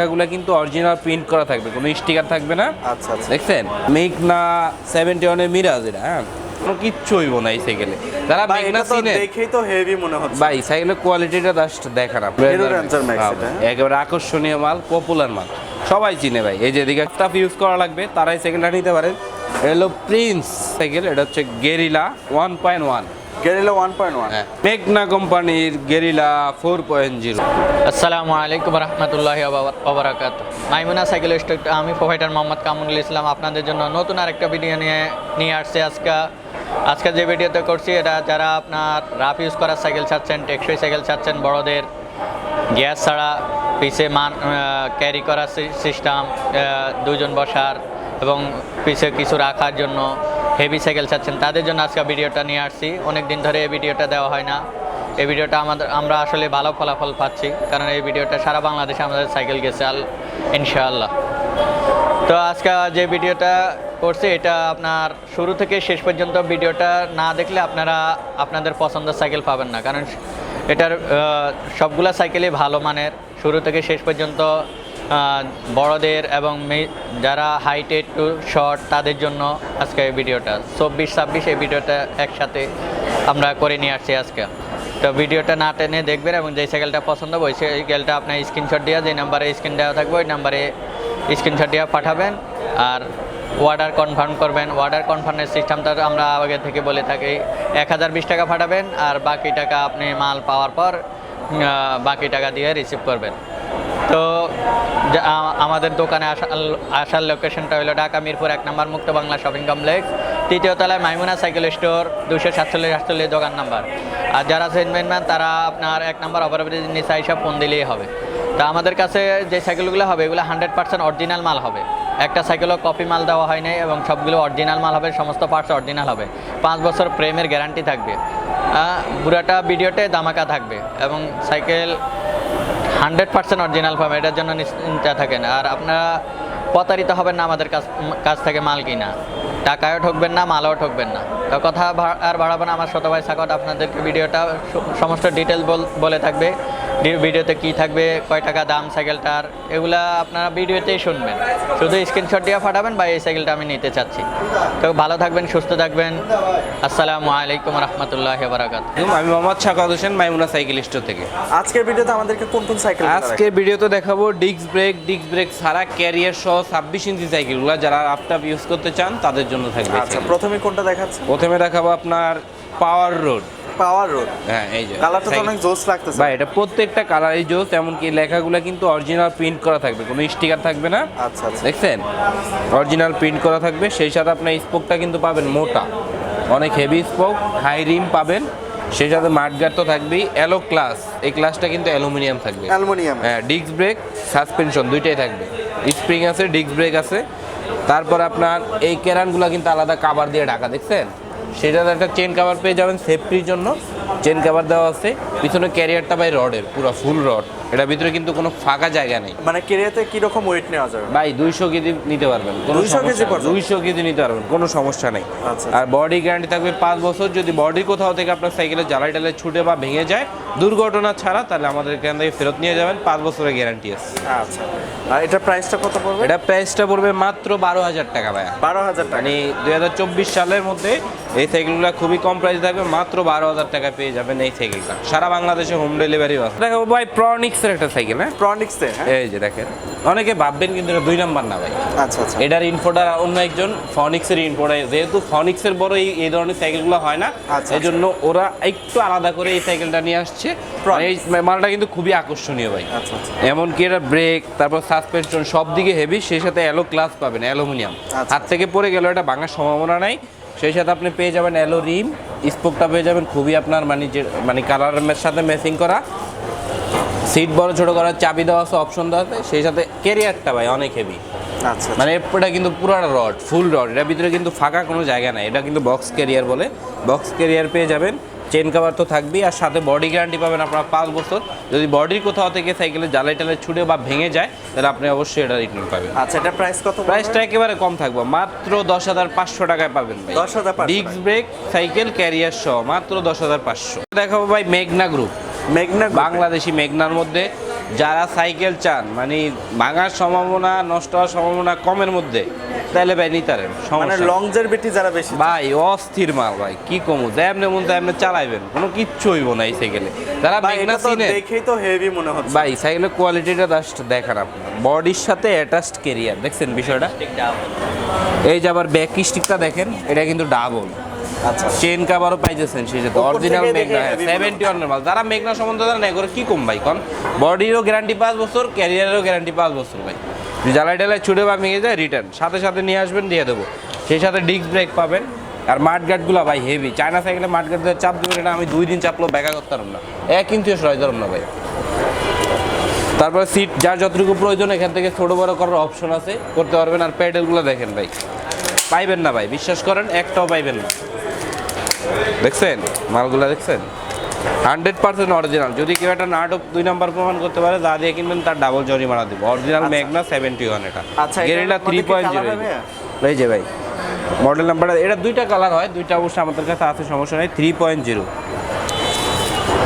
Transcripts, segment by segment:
লেখাগুলো কিন্তু original print করা থাকবে কোনো স্টিকার থাকবে না। আচ্ছা আচ্ছা। দেখছেন? মেঘনা সেভেন্টি ওয়ানের মিরাজ এটা হ্যাঁ? কোনো কিচ্ছু হইব না এই সাইকেলে ভাই মেঘনা তো দেখেই তো হেভি মনে হচ্ছে। ভাই সাইকেলের কোয়ালিটিটা জাস্ট দেখান Max এটা, হ্যাঁ? একেবারে আকর্ষণীয় মাল পপুলার মাল। সবাই চিনে ভাই। এই যে এদিকে স্টাফ ইউজ করা লাগবে তারাই সাইকেলটা নিতে পারেন। এটা হলো প্রিন্স সাইকেল এটা হচ্ছে guerrilla one point one guerrilla one point one হ্যাঁ। মেঘনা কোম্পানির গেরিলা ফোর পয়েন্ট জিরো আসসালামু আলাইকুম রহমতুল্লাহি ওবরাকাত মাইমুনা সাইকেল আমি প্রোভাইডার মোহাম্মদ কামরুল ইসলাম। আপনাদের জন্য নতুন আরেকটা ভিডিও নিয়ে নিয়ে আসছে আজকে। আজকে যে ভিডিওতে করছি এটা যারা আপনার রাফ ইউজ করার সাইকেল ছাড়ছেন টেকসই সাইকেল ছাড়ছেন বড়দের গ্যাস ছাড়া পিছে মান ক্যারি করার সিস্টেম দুজন বসার এবং পিছে কিছু রাখার জন্য হেভি সাইকেল চাচ্ছেন। তাদের জন্য আজকে ভিডিওটা নিয়ে আসছি। অনেক দিন ধরে এই ভিডিওটা দেওয়া হয় না। এই ভিডিওটা আমাদের আমরা আসলে ভালো ফলাফল পাচ্ছি, কারণ এই ভিডিওটা সারা বাংলাদেশে আমাদের সাইকেল গেছে আল ইনশাআল্লাহ। তো আজকে যে ভিডিওটা করছি, এটা আপনার শুরু থেকে শেষ পর্যন্ত ভিডিওটা না দেখলে আপনারা আপনাদের পছন্দের সাইকেল পাবেন না। কারণ এটার সবগুলা সাইকেলই ভালো মানের। শুরু থেকে শেষ পর্যন্ত বড়দের এবং যারা হাইট টু শর্ট, তাদের জন্য আজকে এই ভিডিওটা। চব্বিশ, ছাব্বিশ এই ভিডিওটা একসাথে আমরা করে নিয়ে আসছি আজকে। তো ভিডিওটা না টেনে দেখবেন এবং যে সাইকেলটা পছন্দ হবে ওই সাইকেলটা আপনার স্ক্রিনশট দিয়ে, যে নাম্বারে স্ক্রিন দেওয়া থাকবে, ওই নাম্বারে স্ক্রিনশট দিয়ে পাঠাবেন। আর অর্ডার কনফার্ম করবেন। অর্ডার কনফার্মের সিস্টেমটা আমরা আগে থেকে বলে থাকি, এক হাজার বিশ টাকা পাঠাবেন, আর বাকি টাকা আপনি মাল পাওয়ার পর বাকি টাকা দিয়ে রিসিভ করবেন। তো আমাদের দোকানে আসার আসার লোকেশনটা হলো ঢাকা, মিরপুর এক নম্বর, মুক্ত বাংলা শপিং কমপ্লেক্স তৃতীয় তলায় মাইমুনা সাইকেল স্টোর দুশো সাতচল্লিশ সাতচল্লিশ দোকান নাম্বার। আর যারা সেনমেন তারা আপনার এক নম্বর ওভারব্রিজ নিচা হিসাব ফোন দিলেই হবে। তা আমাদের কাছে যে সাইকেলগুলো হবে, এগুলো হান্ড্রেড পার্সেন্ট অরিজিনাল মাল হবে। একটা সাইকেলও কপি মাল দেওয়া হয় নাই এবং সবগুলো অরিজিনাল মাল হবে, সমস্ত পার্টস অরিজিনাল হবে। পাঁচ বছর প্রেমের গ্যারান্টি থাকবে। পুরাটা ভিডিওতে দামাকা থাকবে এবং সাইকেল হান্ড্রেড পার্সেন্ট অরিজিনাল পাবেন এটার জন্য নিশ্চিন্তা থাকেন। আর আপনারা প্রতারিত হবেন না আমাদের কাছ কাছ থেকে মাল কিনা। টাকায়ও ঠকবেন না, মালও ঠকবেন না। তো কথা আর বাড়াবো না, আমার শতভাই ভাই সাকট আপনাদেরকে ভিডিওটা সমস্ত ডিটেল বলে থাকবে। ভিডিওতে কি থাকবে কয় টাকা দাম সাইকেলটার এগুলা আপনারা ভিডিওতেই শুনবেন। শুধু স্ক্রিনশট দিয়ে পাঠাবেন বা এই সাইকেলটা আমি নিতে চাচ্ছি। তো ভালো থাকবেন সুস্থ থাকবেন। আসসালামু আলাইকুম রহমতুল্লাহ বারাকাত আমি মোহাম্মদ শাকাত হোসেন মাইমুনা সাইকেল স্টোর থেকে। আজকের ভিডিওতে আমাদেরকে কোন কোন সাইকেল আজকে ভিডিওতে দেখাবো ডিস্ক ব্রেক ডিস্ক ব্রেক ছাড়া ক্যারিয়ার সহ ছাব্বিশ ইঞ্চি সাইকেলগুলো যারা আফটাপ ইউজ করতে চান তাদের জন্য থাকবে আচ্ছা সাইকেল। প্রথমে কোনটা দেখাচ্ছে প্রথমে দেখাবো আপনার পাওয়ার রোড পাওয়ার রোড হ্যাঁ এই যে। কালারটা তো। অনেক জোস লাগতেছে। ভাই এটা প্রত্যেকটা কালারই জোস এমনকি লেখাগুলো কিন্তু অরিজিনাল প্রিন্ট করা থাকবে কোনো স্টিকার থাকবে না। আচ্ছা আচ্ছা। দেখছেন? অরিজিনাল প্রিন্ট করা থাকবে সেই সাথে আপনার স্পোকটা কিন্তু পাবেন মোটা। অনেক হেভি স্পোক হাই রিম পাবেন। সেই সাথে মাঠগার তো থাকবেই অ্যালো ক্লাস এই ক্লাসটা কিন্তু অ্যালুমিনিয়াম থাকবে। অ্যালুমিনিয়াম হ্যাঁ ডিস্ক ব্রেক সাসপেনশন দুইটাই থাকবে। স্প্রিং আছে ডিস্ক ব্রেক আছে। তারপর আপনার এই কেরানগুলো কিন্তু আলাদা কাভার দিয়ে ঢাকা দেখছেন? সেটাতে একটা চেন কাভার পেয়ে যাবেন সেফটির জন্য। চেন কাভার দেওয়া আছে পিছনে ক্যারিয়ারটা ভাই রডের পুরো ফুল রড এটার ভিতরে কিন্তু কোনো ফাঁকা জায়গা নেই। মানে কেরিয়াতে কি রকম ওয়েট নেওয়া যাবে? ভাই দুইশো কেজি নিতে পারবেন 200 কেজি? দুইশো কেজি নিতে পারবেন কোনো সমস্যা নেই। আচ্ছা। আর বডি গ্যারান্টি থাকবে পাঁচ বছর যদি বডি কোথাও থেকে আপনার সাইকেলের জ্বালাই টালাই ছুটে বা ভেঙে যায় দুর্ঘটনা ছাড়া তাহলে আমাদের এখান থেকে ফেরত নিয়ে যাবেন পাঁচ বছরের গ্যারান্টি আছে। আচ্ছা। আর এটা প্রাইসটা কত পড়বে? এটা প্রাইসটা পড়বে মাত্র বারো হাজার টাকা ভাইয়া। বারো হাজার টাকা। মানে দুই হাজার চব্বিশ সালের মধ্যে এই সাইকেলগুলো খুবই কম প্রাইস থাকবে মাত্র বারো হাজার টাকা পেয়ে যাবেন এই সাইকেলটা। সারা বাংলাদেশে হোম ডেলিভারি আছে দেখাবো ভাই প্রনিক্সের একটা সাইকেল হ্যাঁ? প্রনিক্সে হ্যাঁ? এই যে দেখেন। অনেকে ভাববেন কিন্তু এটা দুই নাম্বার না ভাই। আচ্ছা আচ্ছা। এটার ইনফোটা অন্য একজন ফনিক্সের ইনফোটা যেহেতু ফনিক্সের বড় এই এই ধরনের সাইকেলগুলো হয় না আচ্ছা, এই জন্য ওরা একটু আলাদা করে এই সাইকেলটা নিয়ে আসছে। এই মালটা কিন্তু খুবই আকর্ষণীয় ভাই। আচ্ছা আচ্ছা। এমনকি এটা ব্রেক তারপর সাসপেনশন সব দিকে হেভি সেই সাথে অ্যালো ক্লাস পাবেন অ্যালুমিনিয়াম আচ্ছা। হাত থেকে পড়ে গেল এটা ভাঙার সম্ভাবনা নাই। সেই সাথে আপনি পেয়ে যাবেন অ্যালো রিম স্পোকটা পেয়ে যাবেন খুবই আপনার মানে যে মানে কালারের সাথে ম্যাচিং করা। সিট বড় ছোট করার চাবি দেওয়া আছে অপশন দেওয়া আছে সেই সাথে ক্যারিয়ারটা ভাই অনেক হেভি আচ্ছা মানে এটা কিন্তু পুরা রড ফুল রড এটার ভিতরে কিন্তু ফাঁকা কোনো জায়গা নাই এটা কিন্তু বক্স ক্যারিয়ার বলে। বক্স ক্যারিয়ার পেয়ে যাবেন চেন কাভার তো থাকবেই আর সাথে বডি গ্যারান্টি পাবেন আপনারা পাঁচ বছর। যদি বডির কোথাও থেকে সাইকেলে জ্বালাই টালে ছুটে বা ভেঙে যায় তাহলে আপনি অবশ্যই এটা রিটার্ন পাবেন। আচ্ছা এটা প্রাইস কত প্রাইসটা একেবারে কম থাকবে মাত্র দশ হাজার পাঁচশো টাকায় পাবেন ভাই। 10,500 ডিস্ক ব্রেক সাইকেল ক্যারিয়ার সহ মাত্র দশ হাজার পাঁচশো। দেখাবো ভাই মেঘনা গ্রুপ মেঘনা বাংলাদেশি মেঘনার মধ্যে যারা সাইকেল চান মানে ভাঙার সম্ভাবনা নষ্ট হওয়ার সম্ভাবনা কমের মধ্যে তাহলে ভাই নিতে পারেন মানে সমস্যা নেই। লংজের যারা বেশি ভাই অস্থির মাল ভাই কি কমু? যেমনি মন তেমনি চালাইবেন কোনো কিচ্ছু হইব না এই সাইকেলে যারা মেঘনা তো দেখেই তো হেভি মনে হচ্ছে। ভাই সাইকেলের কোয়ালিটিটা জাস্ট দেখান আপনি। বডির সাথে অ্যাটাচড কেরিয়ার দেখছেন বিষয়টা? এই যে আবার ব্যাক স্টিকটা দেখেন এটা কিন্তু ডাবল আচ্ছা। চেন কাভারও পাইতেছেন সেই সাথে উপর অরিজিনাল মেঘনা সেভেন্টি ওয়ানের মাল। যারা মেঘনা সম্বন্ধে জানেন করে কি কম ভাই? কন বডিরও গ্যারান্টি পাঁচ বছর ক্যারিয়ারেরও গ্যারান্টি পাঁচ বছর ভাই। জ্বালাই টালাই ছুটে বা ভেঙে যায় রিটার্ন সাথে সাথে নিয়ে আসবেন, দিয়ে দেবো। সেই সাথে ডিস্ক ব্রেক পাবেন। আর মাঠ গার্ডগুলো ভাই হেভি চায়না সাইকেলে মাঠ গার্ড চাপ দেবেন এটা আমি দুই দিন চাপলেও ব্যাকা করতে পারব না। এক কিন্তু সরাই ধরব না ভাই। তারপরে সিট যার যতটুকু প্রয়োজন, এখান থেকে ছোট বড় করার অপশন আছে। করতে পারবেন। আর প্যাডেলগুলো দেখেন ভাই। পাইবেন না ভাই, বিশ্বাস করেন, একটাও পাইবেন না। দেখছেন? মালগুলো দেখছেন? Hundred percent original. যদি কেউ একটা নাটক দুই নাম্বার প্রমাণ করতে পারে যা দিয়ে কিনবেন তার ডাবল জরিমানা দেবো। অরিজিনাল মেঘনা সেভেন্টি ওয়ান এটা। আচ্ছা, গেরিলা থ্রি পয়েন্ট জিরো? এই যে ভাই মডেল নাম্বারটা এটা দুইটা কালার হয় দুইটা অবশ্যই আমাদের কাছে আছে সমস্যা নেই থ্রি পয়েন্ট জিরো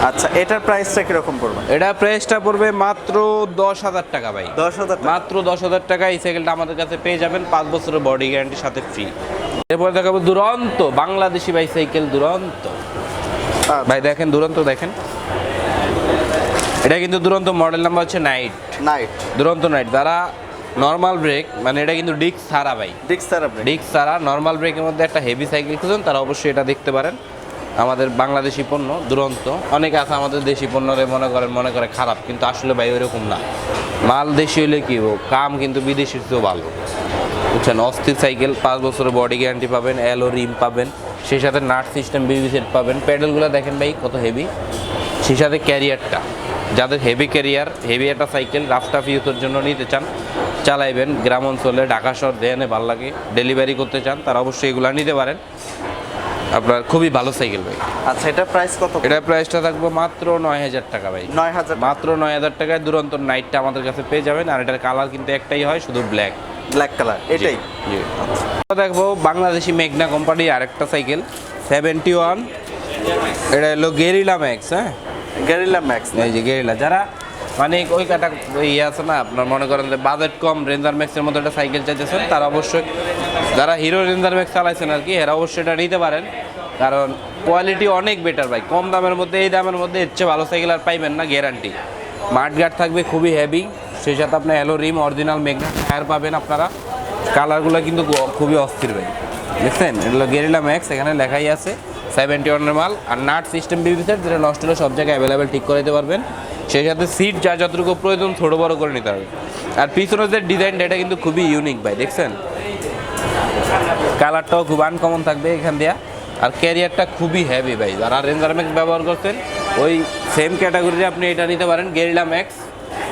আচ্ছা এটার প্রাইসটা কীরকম পড়বে? এটা প্রাইসটা পড়বে মাত্র দশ হাজার টাকা ভাই। দশ হাজার মাত্র দশ হাজার টাকা এই সাইকেলটা আমাদের কাছে পেয়ে যাবেন পাঁচ বছরের বডি গ্যারান্টির সাথে ফ্রি এরপরে দেখাবো দুরন্ত বাংলাদেশি বাইসাইকেল দুরন্ত। ভাই দেখেন দুরন্ত দেখেন। এটা কিন্তু দুরন্ত মডেল নাম্বার হচ্ছে নাইট নাইট দুরন্ত নাইট যারা নর্মাল ব্রেক মানে এটা কিন্তু ডিস্ক ছাড়া ভাই। ডিক্স থেরাপি ডিস্ক ছাড়া নর্মাল ব্রেকের মধ্যে একটা হেভি সাইকেল খুঁজুন তারা অবশ্যই এটা দেখতে পারেন। আমাদের বাংলাদেশি পণ্য দুরন্ত। অনেকে আছে আমাদের দেশি পণ্যরে মনে করেন মনে করে খারাপ কিন্তু আসলে ভাই ওইরকম না। মাল দেশি হলে কি হোক কাম কিন্তু বিদেশির চেয়েও ভালো। বুঝছেন অস্থির সাইকেল পাঁচ বছরের বডি গ্যারান্টি পাবেন অ্যালো রিম পাবেন সেই সাথে নাট সিস্টেম বিবি সেট পাবেন। প্যাডেলগুলো দেখেন ভাই কত হেভি সেই সাথে ক্যারিয়ারটা যাদের হেভি ক্যারিয়ার হেভি একটা সাইকেল রাফটাফ ইউজের জন্য নিতে চান চালাইবেন। গ্রাম অঞ্চলে ঢাকা শহর দেয়ানে ভালো লাগে ডেলিভারি করতে চান তারা অবশ্যই এগুলো নিতে পারেন। আপনার খুবই ভালো সাইকেল ভাই। আচ্ছা এটার প্রাইস কত? এটা প্রাইসটা থাকবে মাত্র নয় হাজার টাকা ভাই। নয় হাজার মাত্র নয় হাজার টাকায় দুরন্ত নাইটটা আমাদের কাছে পেয়ে যাবেন। আর এটার কালার কিন্তু একটাই হয় শুধু ব্ল্যাক ব্ল্যাক কালার এটাই। দেখব বাংলাদেশি মেঘনা কোম্পানি আরেকটা সাইকেল সেভেন্টি ওয়ান এটা হলো গেরিলা ম্যাক্স হ্যাঁ? গেরিলা ম্যাক্স এই যে গেরিলা যারা মানে ওই কাটা ইয়ে আছে না আপনার মনে করেন যে বাজেট কম রেঞ্জার ম্যাক্সের মতো একটা সাইকেল চাইতেছেন তারা অবশ্যই যারা হিরো রেঞ্জার ম্যাক্স চালাইছেন আর কি এরা অবশ্যই এটা নিতে পারেন। কারণ কোয়ালিটি অনেক বেটার ভাই কম দামের মধ্যে এই দামের মধ্যে এর চেয়ে ভালো সাইকেল আর পাইবেন না গ্যারান্টি মাঠ গার্ড থাকবে খুবই হেভি সেই সাথে আপনার অ্যালো রিম অরিজিনাল মেঘনা টায়ার পাবেন আপনারা। কালারগুলো কিন্তু খুবই অস্থির ভাই। দেখছেন? এগুলো গেরিলা ম্যাক্স এখানে লেখাই আছে। সেভেন্টি ওয়ানের মাল আর নাট সিস্টেম বিবি সেট যেটা নষ্ট হলে সব জায়গায় অ্যাভেলেবেল ঠিক করে দিতে পারবেন। সেই সাথে সিট যা যতটুকু প্রয়োজন, ছোটো বড় করে নিতে হবে। আর পিছনের যে ডিজাইনটা এটা কিন্তু খুবই ইউনিক ভাই, দেখছেন? কালারটাও খুব আনকমন থাকবে এখান দিয়া। আর ক্যারিয়ারটা খুবই হ্যাভি ভাই। যারা রেঞ্জার ম্যাক্স ব্যবহার করছেন, ওই সেম ক্যাটাগরিতে আপনি এটা নিতে পারেন গেরিলা ম্যাক্স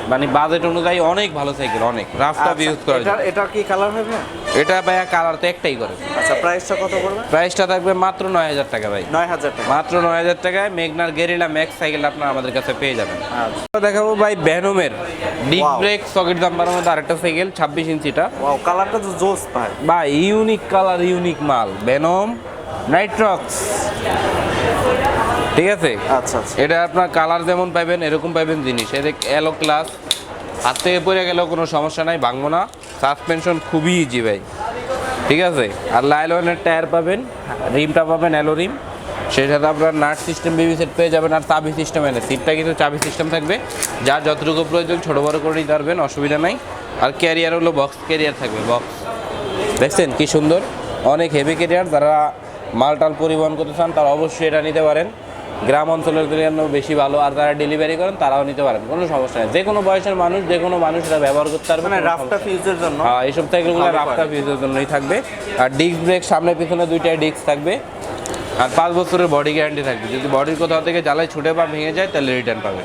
মানে বাজেট অনুযায়ী অনেক ভালো সাইকেল অনেক। রাস্তা ইউজ করার জন্য। এটার এটার কি কালার হবে? এটা ভাইয়া কালার তো একটাই করে। আচ্ছা প্রাইসটা কত পড়বে? প্রাইসটা থাকবে মাত্র নয় হাজার টাকা ভাই। নয় হাজার টাকা। মাত্র নয় হাজার টাকায় মেঘনার গেরিলা ম্যাক্স সাইকেল আপনার আমাদের কাছে পেয়ে যাবেন। আচ্ছা। দেখাবো ভাই ডিক Wow. ব্রেক সকেট জাম্পারের মধ্যে আরেকটা সাইকেল ছাব্বিশ ইঞ্চিটা ওয়াও কালারটা তো জোস ভাই। বা ইউনিক কালার ইউনিক মাল। বেনম নাইট্রক্স ঠিক আছে? আচ্ছা আচ্ছা। এটা আপনার কালার যেমন পাবেন এরকম পাবেন জিনিস। এদের এলো ক্লাস হাত থেকে পড়ে গেলেও কোনো সমস্যা নাই ভাঙবো না। সাসপেনশন খুবই ইজি ভাই। ঠিক আছে? আর লাইলনের টায়ার পাবেন রিমটা পাবেন অ্যালো রিম সেই সাথে আপনার নাট সিস্টেম বিবি সেট পেয়ে যাবেন আর চাবি সিস্টেম এনে। সিটটা কিন্তু চাবি সিস্টেম থাকবে। যার যতটুকু প্রয়োজন ছোটো বড়ো করে নিতে পারবেন অসুবিধা নাই। আর ক্যারিয়ার হলো বক্স ক্যারিয়ার থাকবে বক্স দেখছেন কি সুন্দর? অনেক হেভি ক্যারিয়ার যারা মালটাল পরিবহন করতে চান তারা অবশ্যই এটা নিতে পারেন। গ্রাম অঞ্চলের জন্য বেশি ভালো আর যারা ডেলিভারি করেন তারাও নিতে পারেন কোনো সমস্যা নেই। যে কোনো বয়সের মানুষ যে কোনো মানুষ এটা ব্যবহার করতে পারবে মানে রাফটা ফিউজের জন্য? হ্যাঁ এইসব সাইকেলগুলো রাফটা ফিউজের জন্যই থাকবে। আর ডিস্ক ব্রেক সামনে পিছনে দুইটাই ডিস্ক থাকবে। আর পাঁচ বছরের বডি গ্যারান্টি থাকবে। যদি বডির কোথাও থেকে জ্বালায় ছুটে বা ভেঙে যায় তাহলে রিটার্ন পাবে।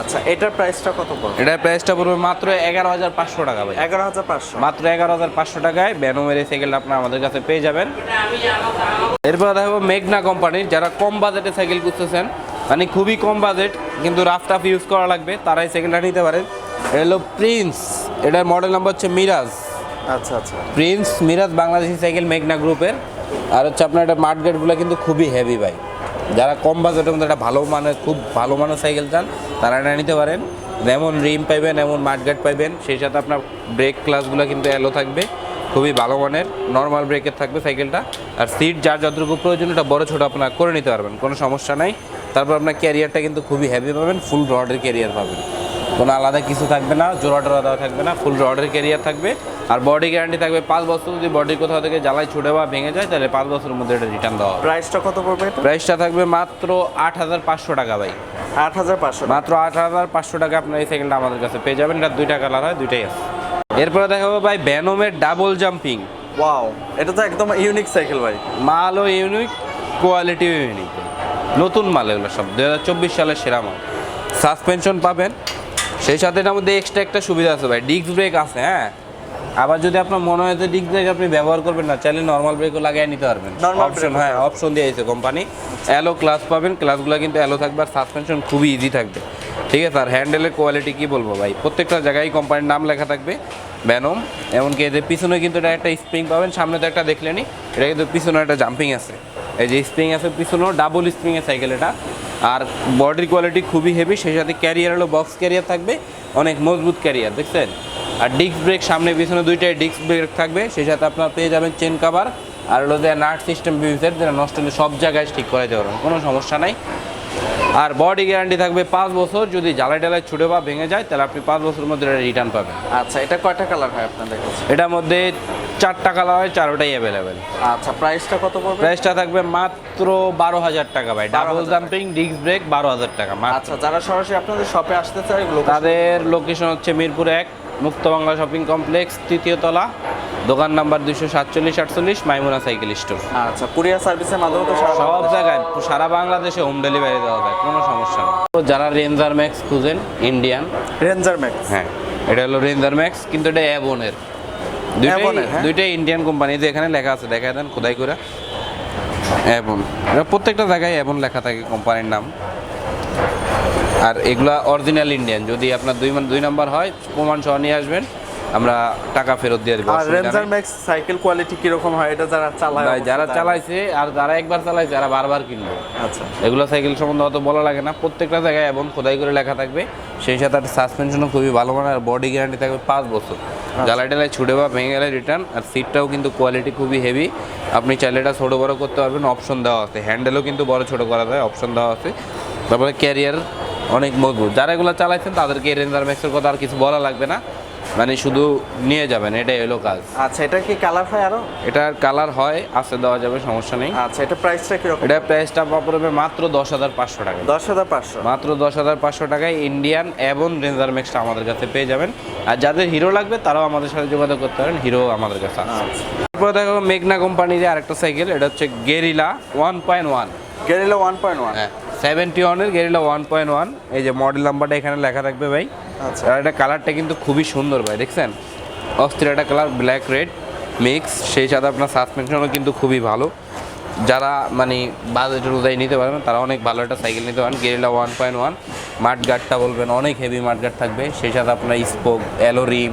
আচ্ছা এটার প্রাইসটা কত পড়বে? এটার প্রাইসটা পড়বে মাত্র এগারো হাজার পাঁচশো টাকা ভাই। এগারো হাজার পাঁচশো। মাত্র এগারো হাজার পাঁচশো টাকায় ব্যানোমের এই সাইকেলটা আপনার আমাদের কাছে পেয়ে যাবেন। এরপর দেখো মেঘনা কোম্পানির যারা কম বাজেটে সাইকেল খুঁজতেছেন মানে খুবই কম বাজেট কিন্তু রাফ টাফ ইউজ করা লাগবে তারাই সাইকেলটা নিতে পারেন। এটা হলো প্রিন্স এটার মডেল নাম্বার হচ্ছে মিরাজ আচ্ছা আচ্ছা। প্রিন্স মিরাজ বাংলাদেশি সাইকেল মেঘনা গ্রুপের আর হচ্ছে আপনার এটা মার্কেটগুলো কিন্তু খুবই হেভি ভাই। যারা কম বাজেটের মধ্যে একটা ভালো মানের খুব ভালো মানের সাইকেল চান, তারা এটা নিতে পারেন। যেমন রিম পাইবেন, এমন মাঠগাট পাইবেন, সেই সাথে আপনার ব্রেক ক্লাসগুলো কিন্তু এলো থাকবে। খুবই ভালো মানের নর্মাল ব্রেকের থাকবে সাইকেলটা। আর সিট যার যতটুকু প্রয়োজন, এটা বড় ছোট আপনার করে নিতে পারবেন, কোনো সমস্যা নাই। তারপর আপনার ক্যারিয়ারটা কিন্তু খুবই হেভি পাবেন ফুল রডের ক্যারিয়ার পাবেন। কোনো আলাদা কিছু থাকবে না জোড়া টোড়া দেওয়া থাকবে না ফুল রডের ক্যারিয়ার থাকবে। আর বডি গ্যারান্টি থাকবে পাঁচ বছর যদি বডি কোথাও থেকে জ্বালাই ছুটে বা ভেঙে যায় তাহলে পাঁচ বছরের মধ্যে এটা রিটার্ন দেওয়া প্রাইসটা কত পড়বে প্রাইসটা থাকবে মাত্র আট হাজার পাঁচশো টাকা ভাই। আট হাজার পাঁচশো মাত্র আট হাজার পাঁচশো টাকা আপনার এই সাইকেলটা আমাদের কাছে পেয়ে যাবেন এটা দুইটা কালার হয় দুইটাই আছে। এরপরে দেখাবো ভাই ব্যানোমের ডাবল জাম্পিং ওয়াও এটা তো একদম ইউনিক সাইকেল ভাই। মালও ইউনিক কোয়ালিটিও ইউনিক নতুন মাল এগুলো সব দু হাজার চব্বিশ সালের সেরা মাল। সাসপেনশন পাবেন সেই সাথে এটার মধ্যে এক্সট্রা একটা সুবিধা আছে ভাই। ডিস্ক ব্রেক আছে হ্যাঁ? আবার যদি আপনার মনে হয় যে ডিস্ক ব্রেক আপনি ব্যবহার করবেন না চাইলে নর্মাল ব্রেকও লাগিয়ে নিতে পারবেন। অপশন হ্যাঁ অপশন দিয়েছে কোম্পানি অ্যালো ক্লাস পাবেন ক্লাসগুলো কিন্তু অ্যালো থাকবে আর সাসপেনশন খুবই ইজি থাকবে। ঠিক আছে আর হ্যান্ডেলের কোয়ালিটি কি বলব ভাই? প্রত্যেকটা জায়গায় কোম্পানির নাম লেখা থাকবে ব্যানম এমনকি এদের পিছনে কিন্তু এটা একটা স্প্রিং পাবেন সামনে তো একটা দেখলেনি এটা কিন্তু পিছনে একটা জাম্পিং আছে। এই যে স্প্রিং আছে পিছনেও ডাবল স্প্রিং স্প্রিংয়ের সাইকেল এটা। আর বডির কোয়ালিটি খুবই হেভি সেই সাথে ক্যারিয়ার হলো বক্স ক্যারিয়ার থাকবে, অনেক মজবুত ক্যারিয়ার দেখছেন? আর ডিস্ক ব্রেক সামনে পিছনে দুইটাই ডিস্ক ব্রেক থাকবে, সেই সাথে আপনার পেয়ে যাবেন চেন কাভার আর হলো যে নাট সিস্টেম বিভিন্ন যেটা নষ্ট হলে সব জায়গায় ঠিক করে পারবেন কোনো সমস্যা নাই। আর বডি গ্যারান্টি থাকবে পাঁচ বছর। যদি জ্বালাই টালাই ছুটে বা ভেঙে যায় তাহলে আপনি পাঁচ বছরের মধ্যে এটা রিটার্ন পাবেন। আচ্ছা এটা কয়টা কালার হয় আপনাদের কাছে? এটার মধ্যে চারটা কালার হয় চারোটাই অ্যাভেলেবেল আচ্ছা প্রাইসটা কত পড়বে? প্রাইসটা থাকবে মাত্র বারো হাজার টাকা ভাই। ডাবল জাম্পিং ডিস্ক ব্রেক বারো হাজার টাকা আচ্ছা যারা সরাসরি আপনাদের শপে আসতে চায় তাদের লোকেশন হচ্ছে মিরপুর এক মুক্ত বাংলা শপিং কমপ্লেক্স তৃতীয় তলা। দোকান নাম্বার দুইশো সাতচল্লিশ আটচল্লিশ মাইমুনা সাইকেল স্টোর। আচ্ছা কুরিয়ার সার্ভিসের মাধ্যমে তো সব জায়গায় সারা বাংলাদেশে হোম ডেলিভারি দেওয়া যায় কোনো সমস্যা নেই। তো যারা রেঞ্জার ম্যাক্স খুঁজেন ইন্ডিয়ান রেঞ্জার ম্যাক্স হ্যাঁ এটা হলো রেঞ্জার ম্যাক্স কিন্তু এটা অ্যাবনের দুইটাই হ্যাঁ? ইন্ডিয়ান কোম্পানি যে এখানে লেখা আছে দেখা দেন খোদাই করে। অ্যাবন এটা প্রত্যেকটা জায়গায় অ্যাবন লেখা থাকে কোম্পানির নাম। আর এগুলা অরিজিনাল ইন্ডিয়ান যদি আপনার দুই মান- দুই নাম্বার হয় প্রমাণ সহ নিয়ে আসবেন। আমরা টাকা ফেরত দিয়ে দেবো আর রেঞ্জার ম্যাক্স সাইকেল কোয়ালিটি কীরকম হয় এটা যারা চালায় ভাই, যারা চালাইছে আর যারা একবার চালাইছে যারা বারবার কিনবে। আচ্ছা। এগুলো সাইকেল সম্বন্ধে অত বলা লাগে না প্রত্যেকটা জায়গায় এবং খোদাই করে লেখা থাকবে। সেই সাথে একটা সাসপেনশনও খুবই ভালো মানের আর বডি গ্যারান্টি থাকবে পাঁচ বছর। জ্বালাই টালাই ছুটে বা ভেঙে গেলে রিটার্ন আর সিটটাও কিন্তু কোয়ালিটি খুবই হেভি আপনি চাইলে এটা ছোটো বড়ো করতে পারবেন অপশন দেওয়া আছে। হ্যান্ডেলও কিন্তু বড় ছোটো করা যায় অপশন দেওয়া আছে। তারপরে ক্যারিয়ার অনেক মজবুত। যারা এগুলো চালাইছেন তাদেরকে রেঞ্জার ম্যাক্সের কথা আর কিছু বলা লাগবে না। মানে শুধু নিয়ে যাবেন এটাই হলো কাজ। আচ্ছা এটা কি কালার হয় আরও? এটার কালার হয় আছে দেওয়া যাবে সমস্যা নেই। আচ্ছা এটা প্রাইসটা কি রকম এটা প্রাইসটা পড়বে মাত্র দশ হাজার পাঁচশো টাকা। দশ হাজার পাঁচশো। মাত্র দশ হাজার পাঁচশো টাকায় ইন্ডিয়ান এবং রেঞ্জার ম্যাক্সটা আমাদের কাছে পেয়ে যাবেন। আর যাদের হিরো লাগবে তারাও আমাদের সাথে যোগাযোগ করতে পারেন হিরো আমাদের কাছে আছে। আচ্ছা। তারপরে দেখো মেঘনা কোম্পানির আরেকটা সাইকেল এটা হচ্ছে Gorilla one point one Gorilla one point one হ্যাঁ। সেভেন্টি ওয়ানের গেরিলা ওয়ান পয়েন্ট ওয়ান এই যে মডেল নাম্বারটা এখানে লেখা থাকবে ভাই। আচ্ছা। আর এটা কালারটা কিন্তু খুবই সুন্দর ভাই দেখছেন? অস্থির একটা কালার ব্ল্যাক রেড মিক্স সেই সাথে আপনার সাসপেনশনও কিন্তু খুবই ভালো। যারা মানে বাজেট অনুযায়ী নিতে পারবেন তারা অনেক ভালো একটা সাইকেল নিতে পারেন। গেরিলা ওয়ান পয়েন্ট ওয়ান মাঠ গার্ডটা বলবেন অনেক হেভি মাঠ গার্ড থাকবে। সেই সাথে আপনার স্পোক অ্যালোরিম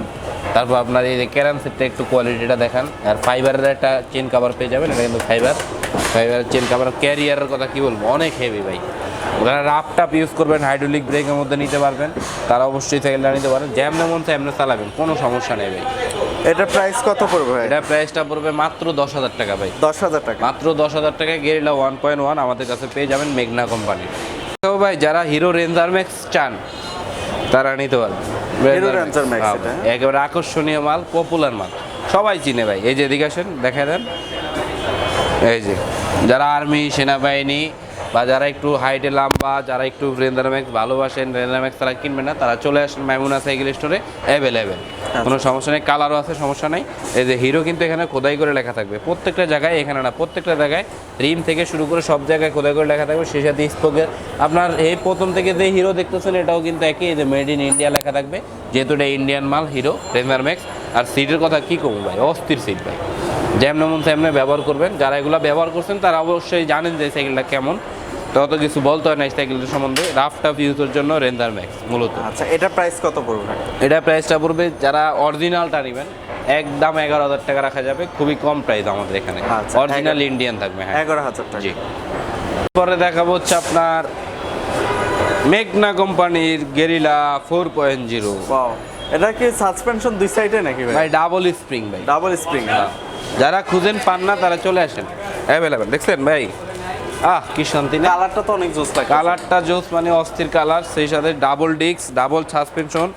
তারপর আপনার এই যে ক্যারাম সেটটা একটু কোয়ালিটিটা দেখান। আর ফাইবারের একটা চেন কাভার পেয়ে যাবেন এটা কিন্তু ফাইবার ফাইবারের চেন কাভার ক্যারিয়ারের কথা কি বলব? অনেক হেভি ভাই। যারা রাফ টাপ ইউজ করবেন হাইড্রোলিক ব্রেকের মধ্যে নিতে পারবেন। তারা অবশ্যই সাইকেলটা নিতে পারেন যেমন মন এমনি চালাবেন কোনো সমস্যা নেই ভাই। এটা প্রাইস কত পড়বে ভাই? এটা প্রাইসটা পড়বে মাত্র দশ হাজার টাকা ভাই। দশ হাজার টাকা। মাত্র দশ হাজার টাকায় গেরিলা ওয়ান পয়েন্ট ওয়ান আমাদের কাছে পেয়ে যাবেন মেঘনা কোম্পানি তো ভাই যারা হিরো রেঞ্জার ম্যাক্স চান তারা নিতে পারবেন। Max হ্যাঁ, একেবারে আকর্ষণীয় মাল পপুলার মাল। সবাই চিনে ভাই। এই যে এদিকে আসেন দেখা দেন। এই যে। যারা আর্মি সেনাবাহিনী বা যারা একটু হাইটে লাম্বা যারা একটু রেঞ্জার ম্যাক্স ভালোবাসেন রেঞ্জার ম্যাক্স তারা কিনবেন না। তারা চলে আসেন মাইমুনা সাইকেল স্টোরে অ্যাভেলেবেল কোনো সমস্যা নেই কালারও আছে সমস্যা নেই। এই যে হিরো কিন্তু এখানে খোদাই করে লেখা থাকবে। প্রত্যেকটা জায়গায় এখানে না প্রত্যেকটা জায়গায় রিম থেকে শুরু করে সব জায়গায় খোদাই করে লেখা থাকবে। সেই সাথে স্পোকের আপনার এই প্রথম থেকে যে হিরো দেখতেছেন এটাও কিন্তু একই এই যে মেড ইন ইন্ডিয়া লেখা থাকবে। যেহেতু এটা ইন্ডিয়ান মাল হিরো রেঞ্জার ম্যাক্স আর সিটের কথা কি কমু ভাই? অস্থির সিট ভাই। যেমন মন তেমনি ব্যবহার করবেন। যারা এগুলো ব্যবহার করছেন তারা অবশ্যই জানেন যে সাইকেলটা কেমন। তত কিছু বলতে হয় না এই সাইকেলটার সম্বন্ধে। রাফ টাফ ইউজের জন্য রেঞ্জার ম্যাক্স মূলত। আচ্ছা এটা প্রাইস কত পড়বে এটা প্রাইসটা পড়বে যারা অরিজিনালটা নেবেন একদম এগারো হাজার টাকা রাখা যাবে। খুবই কম প্রাইস আমাদের এখানে। আচ্ছা, অরিজিনাল ইন্ডিয়ান থাকবে হ্যাঁ। এগারো হাজার টাকা। জি। পরে দেখাবো হচ্ছে আপনার মেঘনা কোম্পানির গেরিলা ফোর পয়েন্ট জিরো এটা কি সাসপেনশন দুই সাইডে নাকি ভাই? ভাই ডাবল স্প্রিং ভাই। ডাবল স্প্রিং যারা খুঁজেন পান না তারা চলে আসেন। অ্যাভেলেবেল দেখছেন ভাই? আহ কি শান্তি না। কালারটা তো অনেক জোস লাগে কালারটা জোস মানে অস্থির কালার সেই সাথে ডাবল ডিস্ক ডাবল সাসপেনশন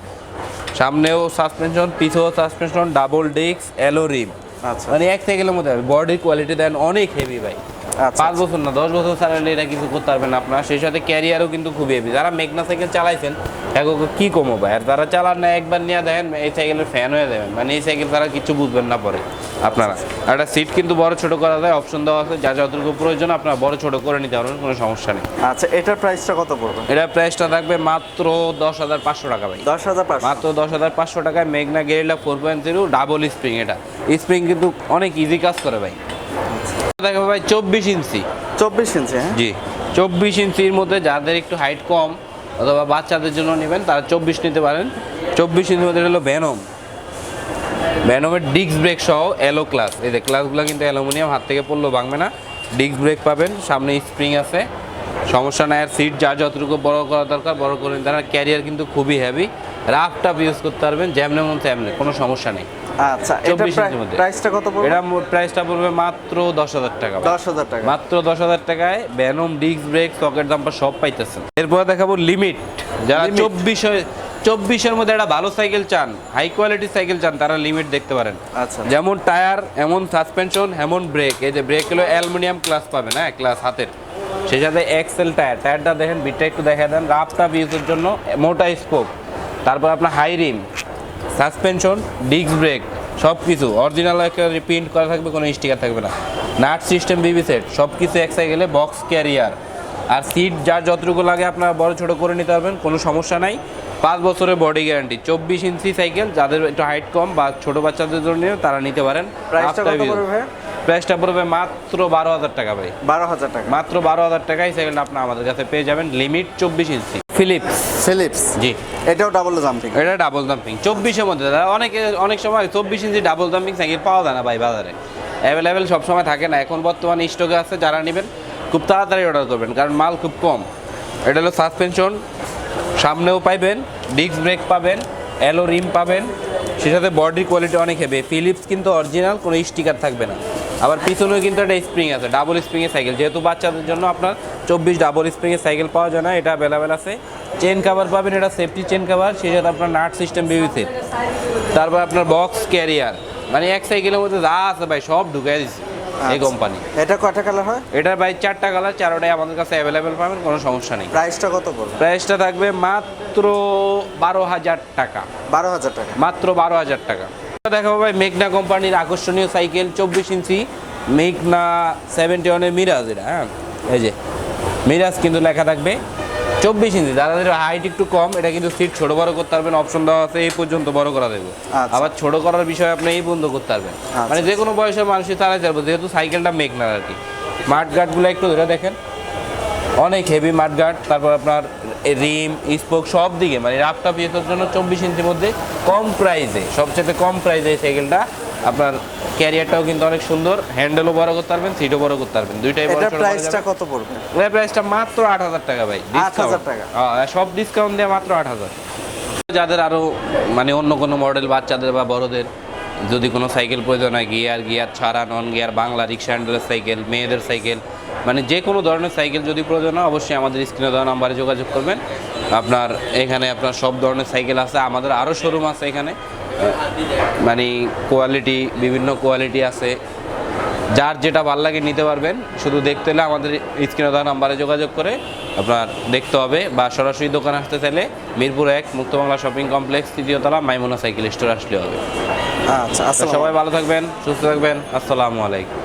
সামনেও suspension পিছেও suspension double disc alloy rim আচ্ছা। মানে এক সাইকেলের মধ্যে বডির কোয়ালিটি দেন অনেক হেভি ভাই। পাঁচ বছর না দশ বছর চালালে এটা কিছু করতে পারবেন না আপনার। সেই সাথে ক্যারিয়ারও কিন্তু খুবই হেভি যারা মেঘনা সাইকেল চালাইছেন এগুলো কি কমো ভাই? আর যারা চালান না একবার নিয়ে দেখেন এই সাইকেলের ফ্যান হয়ে যাবেন। মানে এই সাইকেল তারা কিছু বুঝবেন না পরে আপনারা। একটা সিট কিন্তু বড় ছোট করা যায় অপশন দেওয়া আছে। যা যতটুকু প্রয়োজন আপনারা বড় ছোট করে নিতে পারবেন কোনো সমস্যা নেই। আচ্ছা এটার প্রাইসটা কত পড়বে? এটার প্রাইসটা থাকবে মাত্র দশ হাজার পাঁচশো টাকা ভাই। দশ হাজার মাত্র দশ হাজার পাঁচশো টাকায় মেঘনা Gorilla four point zero double spring এটা। স্প্রিং কিন্তু অনেক ইজি কাজ করে ভাই। দেখো ভাই চব্বিশ ইঞ্চি। চব্বিশ ইঞ্চি হ্যাঁ? জি। চব্বিশ ইঞ্চির মধ্যে যাদের একটু হাইট কম অথবা বাচ্চাদের জন্য নেবেন তারা চব্বিশ নিতে পারেন। চব্বিশ ইঞ্চির মধ্যে হলো ভ্যানম ভ্যানমের ডিস্ক ব্রেক সহ এলো ক্লাস এই যে ক্লাসগুলো কিন্তু অ্যালুমিনিয়াম হাত থেকে পড়লেও ভাঙবে না। ডিস্ক ব্রেক পাবেন সামনে স্প্রিং আছে। সমস্যা নাই আর সিট যা যতটুকু বড় করা দরকার বড় করে নিতে পারেন ক্যারিয়ার কিন্তু খুবই হেভি রাফ টাফ ইউজ করতে পারবেন যেমন মন তেমনি কোনো সমস্যা নেই। আচ্ছা প্রাইসটা কত পড়বে? এটা প্রাইসটা পড়বে মাত্র দশ হাজার টাকা ভাই। দশ হাজার টাকা। মাত্র দশ হাজার টাকায় ব্যানম ডিস্ক ব্রেক সকেট সব পাইতেছেন। এরপর দেখাবো লিমিট যারা Limit। চব্বিশ চব্বিশের মধ্যে একটা ভালো সাইকেল চান হাই কোয়ালিটি সাইকেল চান তারা লিমিট দেখতে পারেন। আচ্ছা। যেমন টায়ার এমন সাসপেনশন এমন ব্রেক এই যে ব্রেক হলো অ্যালুমিনিয়াম ক্লাস পাবেন হ্যাঁ ক্লাস হাতের। সেই সাথে এক্সেল টায়ার টায়ারটা দেখেন বিটটা একটু দেখা দেন। রাফ টাফ ইউজের জন্য মোটা স্পোক তারপর আপনার high rim suspension disc brake সব কিছু অরিজিনাল একটা প্রিন্ট করা থাকবে, কোনো স্টিকার থাকবে না। নাট সিস্টেম বিবি সেট সব কিছু এক গেলে বক্স ক্যারিয়ার আর সিট যার যতটুকু লাগে আপনারা বড় ছোট করে নিতে পারবেন, কোনো সমস্যা নাই। পাঁচ বছরের বডি গ্যারান্টি। চব্বিশ ইঞ্চি সাইকেল যাদের একটু হাইট কম বা ছোট বাচ্চাদের জন্য তারা নিতে পারেন। প্রাইসটা পড়বে? মাত্র বারো হাজার টাকা ভাই। বারো হাজার টাকা। মাত্র বারো হাজার টাকায় সাইকেলটা আপনার আমাদের কাছে পেয়ে যাবেন। লিমিট চব্বিশ ইঞ্চি। Phillips Phillips ji. এটাও ডাবল জাম্পিং এটা ডাবল দাম্পিং চব্বিশের মধ্যে দাদা অনেকে অনেক সময় চব্বিশ ইঞ্চি ডাবল দাম্পিং সাইকেল পাওয়া যায় না ভাই বাজারে। অ্যাভেলেবেল সবসময় থাকে না। এখন বর্তমানে স্টকে আছে যারা নেবেন খুব তাড়াতাড়ি অর্ডার করবেন কারণ মাল খুব কম। এটা হলো সাসপেনশন সামনেও পাইবেন ডিস্ক ব্রেক পাবেন অ্যালো রিম পাবেন। সে সাথে বডির কোয়ালিটি অনেক হেবে ফিলিপস কিন্তু অরিজিনাল কোনো স্টিকার থাকবে না। আবার পিছনেও কিন্তু একটা স্প্রিং আছে ডাবল স্প্রিংয়ের সাইকেল যেহেতু বাচ্চাদের জন্য আপনার চব্বিশ ডাবল স্প্রিংয়ের সাইকেল পাওয়া যায় না, এটা অ্যাভেলেবেল আছে। চেন কাভার পাবেন, এটা সেফটি চেন কাভার সেই সাথে আপনার নাট সিস্টেম বিবিসি তারপর আপনার বক্স ক্যারিয়ার মানে এক সাইকেলের মধ্যে যা আছে ভাই, সব ঢুকাই দিচ্ছে এই আচ্ছা। কোম্পানি এটা কয়টা কালার হয়? এটা ভাই চারটা কালার চারোটাই আমাদের কাছে অ্যাভেলেবেল পাবেন কোনো সমস্যা নেই। প্রাইসটা কত পড়বে? প্রাইসটা থাকবে মাত্র বারো হাজার টাকা। বারো হাজার টাকা। মাত্র বারো হাজার টাকা। দেখাবো ভাই মেঘনা কোম্পানির আকর্ষণীয় সাইকেল চব্বিশ ইঞ্চি মেঘনা সেভেন্টি ওয়ানের মিরাজ এটা হ্যাঁ? এই যে মিরাজ কিন্তু লেখা থাকবে। চব্বিশ ইঞ্চি যাদের হাইট একটু কম এটা কিন্তু সিট ছোট বড় করতে পারবেন অপশন দেওয়া আছে এই পর্যন্ত বড় করা দেবে। আচ্ছা। আবার ছোট করার বিষয়ে আপনি এই বন্ধ করতে পারবেন। মানে যে কোনো বয়সের মানুষই চালাই যাবে যেহেতু সাইকেলটা মেঘনার আর কি। মাঠ গার্ডগুলো একটু ধরে দেখেন। অনেক হেভি মাঠগার্ড তারপর আপনার রিম স্পোক সব দিকে মানে রাফটা পিএসের জন্য চব্বিশ ইঞ্চির মধ্যে কম প্রাইসে সবচেয়ে কম প্রাইসে এই সাইকেলটা আপনার ক্যারিয়ারটাও কিন্তু অনেক সুন্দর হ্যান্ডেলও বড় করতে পারবেন সিটও বড় করতে পারবেন। দুইটাই বড় করা প্রাইসটা কত পড়বে? এর প্রাইসটা মাত্র আট হাজার টাকা ভাই 8,000 ডিসকাউন্ট টাকা। সব ডিসকাউন্ট দিয়ে মাত্র আট হাজার। যাদের আরও মানে অন্য কোনো মডেল বাচ্চাদের বা বড়দের যদি কোনো সাইকেল প্রয়োজন হয় গিয়ার গিয়ার ছাড়া নন গিয়ার বাংলা রিক্সা হ্যান্ডেলের সাইকেল মেয়েদের সাইকেল মানে যে কোনো ধরনের সাইকেল যদি প্রয়োজন হয় অবশ্যই আমাদের স্ক্রিনে দেওয়া নাম্বারে যোগাযোগ করবেন। আপনার এখানে আপনার সব ধরনের সাইকেল আছে আমাদের আরও শোরুম আছে এখানে। মানে কোয়ালিটি বিভিন্ন কোয়ালিটি আছে। যার যেটা ভালো লাগে নিতে পারবেন শুধু দেখতে হলে আমাদের স্ক্রিনে দেওয়া নাম্বারে যোগাযোগ করে আপনার দেখতে হবে বা সরাসরি দোকান আসতে চাইলে মিরপুর এক মুক্তবাংলা শপিং কমপ্লেক্স তৃতীয়তলা মাইমোনা সাইকেল স্টোর আসলে হবে। আচ্ছা সবাই ভালো থাকবেন সুস্থ থাকবেন আসসালামু আলাইকুম।